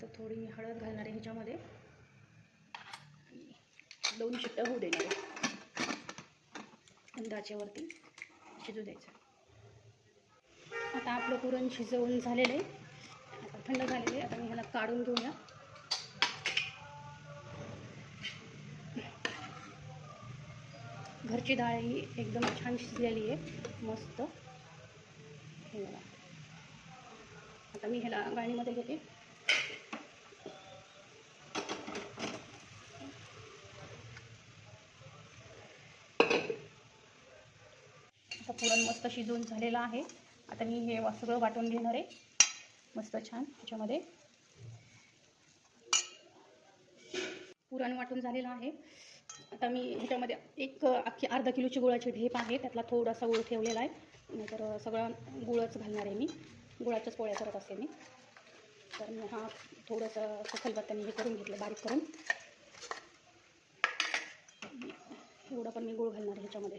आता थोडी हळद घालणार आहे ह्याच्यामध्ये. दोन शिट्ट्या होऊ देणार आहे. अंदाच्यावरती शिजू द्यायचं. आता आपलं पुरण शिजवून झालेलं आहे. आता थंड झालेलं आहे. आता मी ह्याला काढून घेऊया. घरची डाळ ही एकदम छान शिजलेली आहे. मस्त. आता मी ह्याला गाळणीमध्ये घेते. आता मस्त शिजवून झालेलं आहे. आता मी हे वा- सगळं वाटून घेणार आहे. मस्त छान ह्याच्यामध्ये पुरण वाटून झालेलं आहे. आता मी ह्याच्यामध्ये एक अख्खी अर्धा किलोची गुळाची ढेप आहे. त्यातला थोडासा गुळ ठेवलेला आहे. नाहीतर सगळं गुळच घालणार आहे मी. गुळाच्याच पोळ्या करत असते मी. तर मी हा थोडंसं खलबत्त्याने हे करून घेतलं बारीक करून. एवढा पण मी गुळ घालणार आहे ह्याच्यामध्ये.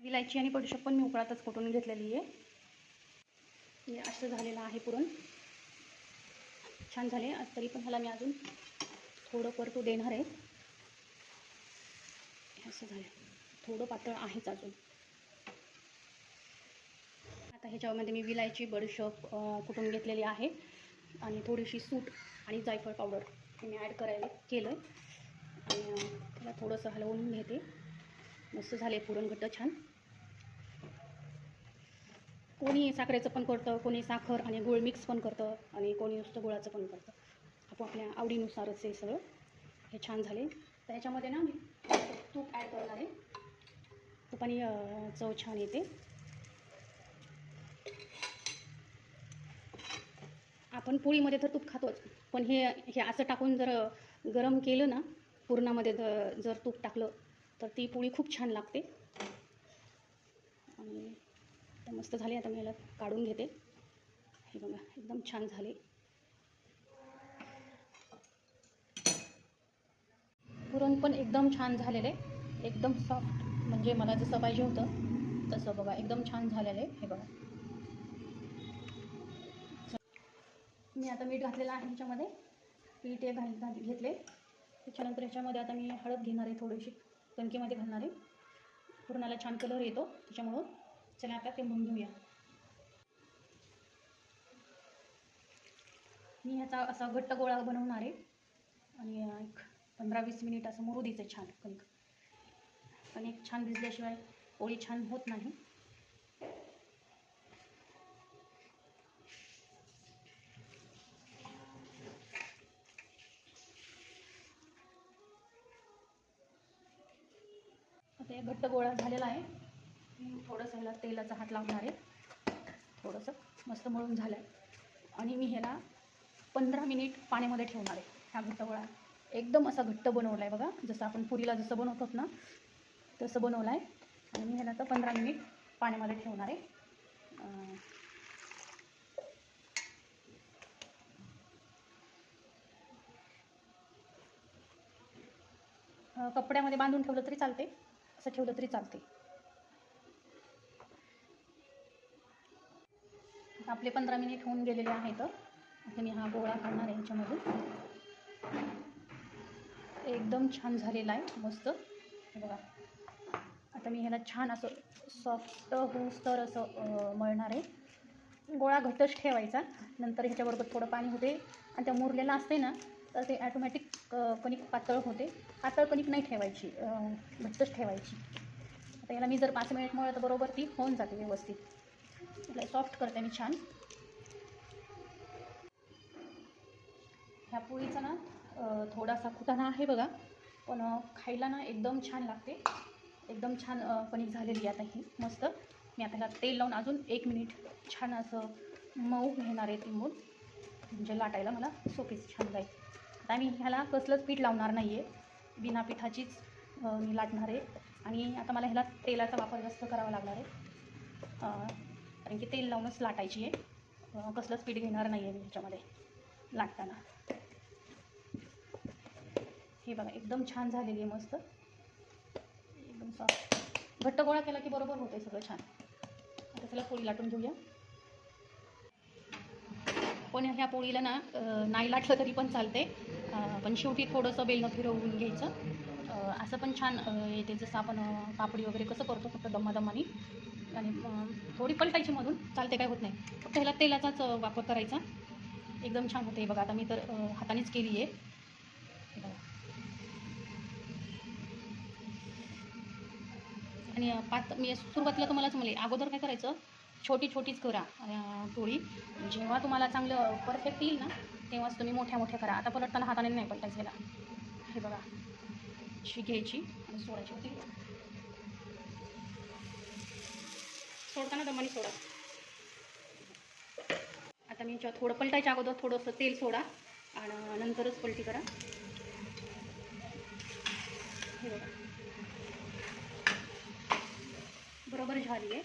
विलायची आणि बडीशेप पण मी उकळातच कुटून घेतलेली आहे. असं झालेलं आहे पुरण. छान झाले. तरी पण ह्याला मी अजून थोडं परतू देणार आहे. असं झालं. थोडं पातळ आहेच अजून. आता ह्याच्यामध्ये मी विलायची बडीशेप कुटून घेतलेली आहे आणि थोडीशी सूट आणि जायफळ पावडर मी ॲड करायला केलं. आणि त्याला थोडंसं हलवून घेते. मस्त झाले पुरण घट्ट छान. कोणी साखरेचं पण करतं कोणी साखर आणि गुळ मिक्स पण करतं आणि कोणी नुसतं गुळाचं पण करतं. आपापल्या आवडीनुसारच हे सगळं हे छान झाले. तर ह्याच्यामध्ये ना मी तूप ॲड करणार आहे. तुपाने आणि चव छान येते. आपण पोळीमध्ये तर तूप खातोच पण हे हे असं टाकून जर गरम केलं ना पुरणामध्ये जर तूप टाकलं तर ती पोळी खूप छान लागते आणि आता मस्त झाले. आता मी याला काढून घेते. हे बघा एकदम छान झाले. पुरण पण एकदम छान झालेले. एकदम सॉफ्ट म्हणजे मला जसं पाहिजे होतं तसं बघा एकदम छान झालेलं. आहे हे बघा. मी आता मीठ घातलेलं आहे ह्याच्यामध्ये. पीठ हे घाल घाल- घेतले. त्याच्यानंतर ह्याच्यामध्ये आता मी हळद घेणार आहे थोडीशी. कणकेमध्ये घालणार आहे. पुरणाला छान कलर येतो त्याच्यामुळं. चला आता ते म्हणून घेऊया. मी ह्याचा असा घट्ट गोळा बनवणार आहे. आणि एक पंधरा वीस मिनिट असं मुरू द्यायचं छान कणिक. कणिक छान भिजल्याशिवाय पोळी छान होत नाही. आता हे घट्ट गोळा झालेला आहे. थोडंसं ह्याला तेलाचा हात लावणार आहे. थोडंसं मस्त मळून झालं आहे आणि मी ह्याला पंधरा मिनिट पाण्यामध्ये ठेवणार आहे. हा घट्टगोळा एकदम असा घट्ट बनवला आहे बघा. जसं आपण पुरीला जसं बनवतात ना तसं बनवलं आहे आणि मी ह्याला तर पंधरा मिनिट पाण्यामध्ये ठेवणार आहे. कपड्यामध्ये बांधून ठेवलं तरी चालते. असं ठेवलं तरी चालते. आपले पंधरा मिनिट होऊन गेलेले आहेत. आता मी हा गोळा काढणार आहे ह्याच्यामधून एकदम छान झालेला आहे मस्त. बघा. आता मी ह्याला छान असं सॉफ्ट होऊस तर असं मळणार आहे. गोळा घट्टच ठेवायचा. नंतर ह्याच्याबरोबर थोडं पाणी होते. आणि त्या मुरलेलं असते ना तर ते ॲटोमॅटिक कणिक पातळ होते. पातळ कणिक नाही ठेवायची घट्टच ठेवायची. आता याला मी जर पाच मिनिट मळलं तर बरोबर ती होऊन जाते व्यवस्थित. त्याला सॉफ्ट करते मी छान. ह्या पोळीचा ना थोडासा कुटाणा आहे बघा पण खायला ना एकदम छान लागते. एकदम छान पनीर झालेली आता ही मस्त. मी आता ह्याला तेल लावून अजून एक मिनिट छान असं मऊ घेणार आहे तिंबून म्हणजे लाटायला मला सोपीच छान जाईल. आता मी ह्याला कसलंच पीठ लावणार नाही आहे बिना पिठाचीच मी लाटणार आहे. आणि आता मला ह्याला तेलाचा वापर जास्त करावा लागणार आहे. कारण की तेल लावूनच लाटायची आहे. कसलं स्पीड घेणार नाही आहे मी ह्याच्यामध्ये लाटताना. हे बघा एकदम छान झालेली आहे मस्त. एकदम सॉफ्ट घट्ट गोळा केला की बरोबर होते सगळं छान. आता त्याला पोळी लाटून घेऊया. पण ह्या पोळीला ना नाही लाटलं तरी पण चालते पण शेवटी थोडंसं बेलनं फिरवून घ्यायचं. असं पण छान येते जसं आपण पापडी वगैरे कसं करतो फक्त दम्मादम्मानी थोडी पलटायची मधून चालते काय होत नाही. फक्त ह्याला तेलाचाच वापर करायचा. एकदम छान होते बघा. आता मी तर हातानेच केली आहे हे बघा. आणि पात मी सुरुवातीला तुम्हालाच म्हणले अगोदर काय करायचं छोटी छोटीच करा टोळी पोळी जेव्हा तुम्हाला चांगलं परफेक्ट येईल ना तेव्हाच तुम्ही मोठ्या मोठ्या करा. आता पलटताना हाताने नाही पलटायचं ह्याला. हे बघा. शी घ्यायची आणि सोडायची. होती सोडताना दमाने सोडा. आता मी याच्यावर थोडं पलटायच्या अगोदर थोडंसं तेल सोडा आणि नंतरच पलटी करा. हे बघा. बरोबर झाली आहे.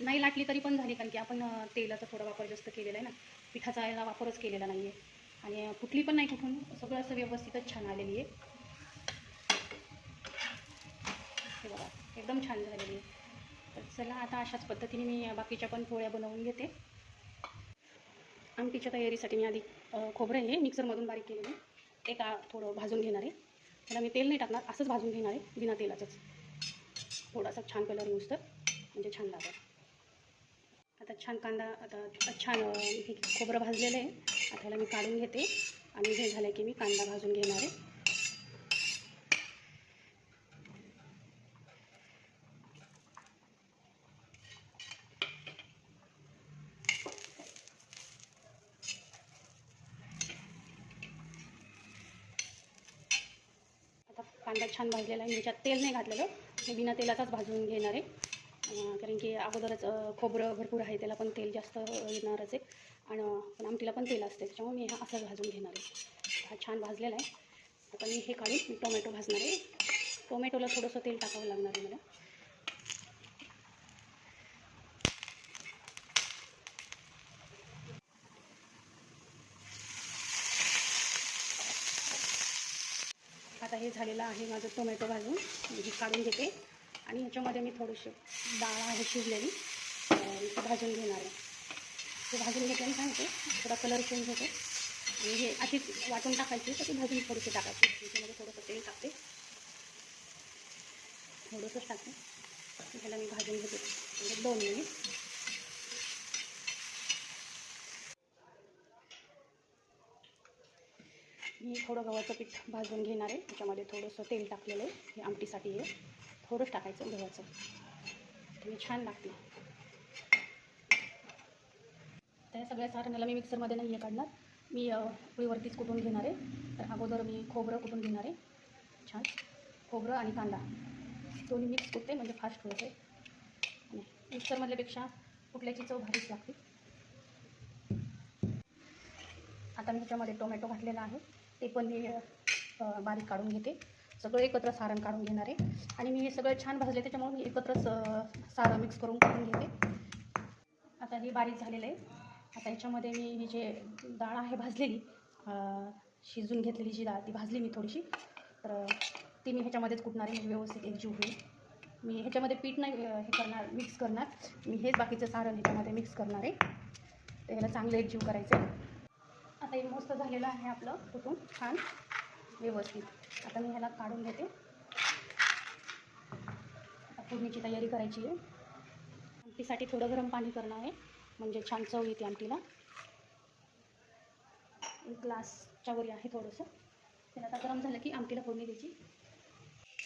नाही लाटली तरी पण झाली कारण की आपण तेलाचा थोडा वापर जास्त केलेला आहे ना. पिठाचा याला वापरच केलेला नाही आहे आणि कुठली पण नाही कुठून. सगळं असं व्यवस्थितच छान आलेली आहे. हे बघा एकदम छान झालेली आहे. तर चला आता अशाच पद्धतीने मी बाकीच्या पण पोळ्या बनवून घेते. आमटीच्या तयारीसाठी मी आधी खोबरं हे मिक्सरमधून बारीक केलेलं आहे. ते का थोडं भाजून घेणार आहे. त्याला मी तेल नाही टाकणार असंच भाजून घेणार आहे बिना तेलाचंच. थोडासा छान कलर येऊस तर म्हणजे छान लागेल. आता छान कांदा आता छान हे खोबरं भाजलेलं आहे. आता ह्याला मी काढून घेते. आणि हे झालं की मी कांदा भाजून घेणार आहे आता कांदा छान भाजलेला आहे. मी ह्याच्यात तेल नाही घातलेलं मी बिना तेलाचाच भाजून घेणार आहे. कारण की अगोदरच खोबरं भरपूर आहे त्याला पण तेल जास्त येणारच आहे. आणि पण आमटीला पण तेल असते त्याच्यामुळे मी हा असंच भाजून घेणार आहे. हा छान भाजलेला आहे. आता मी हे काढून टोमॅटो भाजणार आहे. टोमॅटोला थोडंसं तेल टाकावं लागणार आहे मला. आता हे झालेलं आहे माझं टोमॅटो भाजून. मी हे काढून घेते. आणि ह्याच्यामध्ये मी थोडीशी डाळ आहे शिजलेली. अं, ती भाजून घेणार आहे. ते भाजून घेते आणि सांगते थोडा कलर चेंज होतो. आणि हे अशीच वाटून टाकायची तर ती भाजून थोडीशी टाकायची. त्याच्यामध्ये थोडंसं तेल टाकते. थोडंसंच टाकते. ह्याला मी भाजून घेते. म्हणजे दोन मिनिट. मी थोडं गव्हाचं पीठ भाजून घेणार आहे. त्याच्यामध्ये थोडंसं तेल टाकलेलं आहे. हे आमटीसाठी आहे. थोडंच टाकायचं गव्हाचं. ते छान लागते त्या सगळ्या सारण्याला मी मिक्सरमध्ये नाही आहे काढणार. मी पुळीवरतीच कुटून घेणार आहे. तर अगोदर मी खोबरं कुटून घेणार आहे. छान. खोबरं आणि कांदा. दोन्ही मिक्स कुटते म्हणजे फास्ट होते. आणि मिक्सरमधल्यापेक्षा कुठल्याची चव भारीच लागते. आता मी त्याच्यामध्ये टोमॅटो घातलेला आहे. ते पण मी बारीक काढून घेते. सगळं एकत्र सारण काढून घेणार आहे. आणि मी हे सगळं छान भाजले त्याच्यामुळे मी एकत्रच सारण सारं मिक्स करून काढून घेते. आता हे बारीक झालेलं आहे. आता याच्यामध्ये मी ही जे डाळ आहे भाजलेली शिजून घेतलेली जी डाळ ती भाजली मी थोडीशी. तर ती मी ह्याच्यामध्येच कुटणार आहे म्हणजे व्यवस्थित एकजीव होईल मी ह्याच्यामध्ये पीठ नाही हे करणार मिक्स करणार. मी हेच बाकीचं सारण ह्याच्यामध्ये मिक्स करणार आहे. तर ह्याला चांगलं एकजीव करायचं आहे आता हे मस्त झालेलं आहे आपलं कुठून छान व्यवस्थित. आता मी ह्याला काढून घेते. आता फोडणीची तयारी करायची आहे. आमटीसाठी थोडं गरम पाणी करणार आहे म्हणजे छान चव येते आमटीला. एक ग्लासच्या वरी आहे थोडंसं. ते आता गरम झालं की आमटीला फोडणी द्यायची.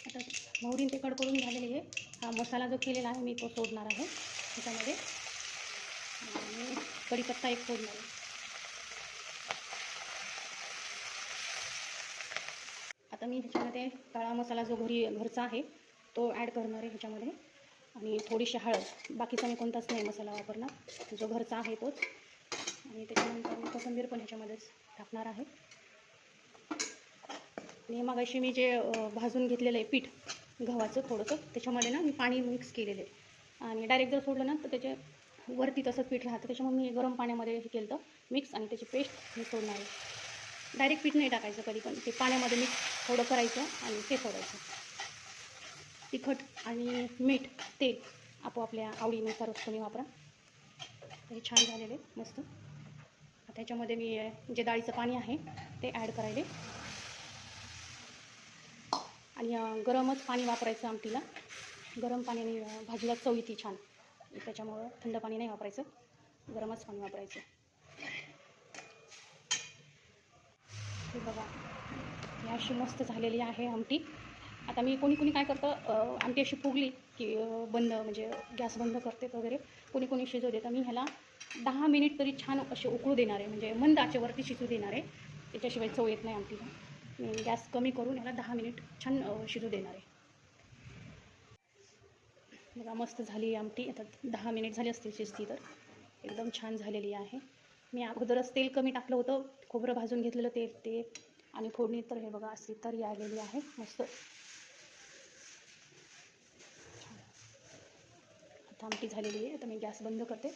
आता मोहरीन ते कडकडून झालेली आहे हा मसाला जो केलेला आहे मी तो सोडणार आहे. त्याच्यामध्ये. आणि कढीपत्ता एक फोडणार आहे. आता मी ह्याच्यामध्ये काळा मसाला जो घरी घरचा आहे तो ॲड करणार आहे ह्याच्यामध्ये. आणि थोडीशी हळद. बाकीचा मी कोणताच नाही मसाला वापरणार. जो घरचा आहे तोच. आणि त्याच्यानंतर मी कोथिंबीर पण ह्याच्यामध्येच टाकणार आहे. आणि मग अशी मी जे भाजून घेतलेलं आहे पीठ गव्हाचं थोडंसं त्याच्यामध्ये ना मी पाणी मिक्स केलेलं आहे. आणि डायरेक्ट जर सोडलं ना तर त्याच्या वरती तसंच पीठ राहतं. त्याच्यामुळे मी गरम पाण्यामध्ये हे केलं होतं. मिक्स आणि त्याची पेस्ट मी सोडणार आहे. डायरेक्ट पीठ नाही टाकायचं कधी पण. ते पाण्यामध्ये मीठ थोडं करायचं आणि ते सोडायचं. तिखट आणि मीठ तेल आपोआपल्या आवडीनुसार तुम्ही वापरा. हे छान झालेले मस्त. त्याच्यामध्ये मी जे डाळीचं पाणी आहे ते ॲड करायले. आणि गरमच पाणी वापरायचं आमटीला. गरम पाण्याने भाजीला चव येते छान. त्याच्यामुळं थंड पाणी नाही वापरायचं. गरमच पाणी वापरायचं. हे बघा. ही अशी मस्त झालेली आहे आमटी. आता मी कोणी कोणी काय करतं आमटी अशी फुगली की बंद म्हणजे गॅस बंद करते वगैरे कोणी कोणी शिजवू देतं मी ह्याला दहा मिनिट तरी छान असे उकळू देणार आहे. म्हणजे मंद आचेवरती शिजू देणार आहे. त्याच्याशिवाय चव येत नाही आमटीला. मी गॅस कमी करून ह्याला दहा मिनिट छान शिजू देणार आहे. बघा मस्त झाली आमटी. आता दहा मिनिट झाली असतील शिजती तर. एकदम छान झालेली आहे. मी अगोदरच तेल कमी टाकलं होतं. खोबरं भाजून घेतलेलं तेल ते आणि फोडणी तर हे बघा अशी तरी आलेली आहे. मस्त. आता आमटी झालेली आहे. आता मी गॅस बंद करते.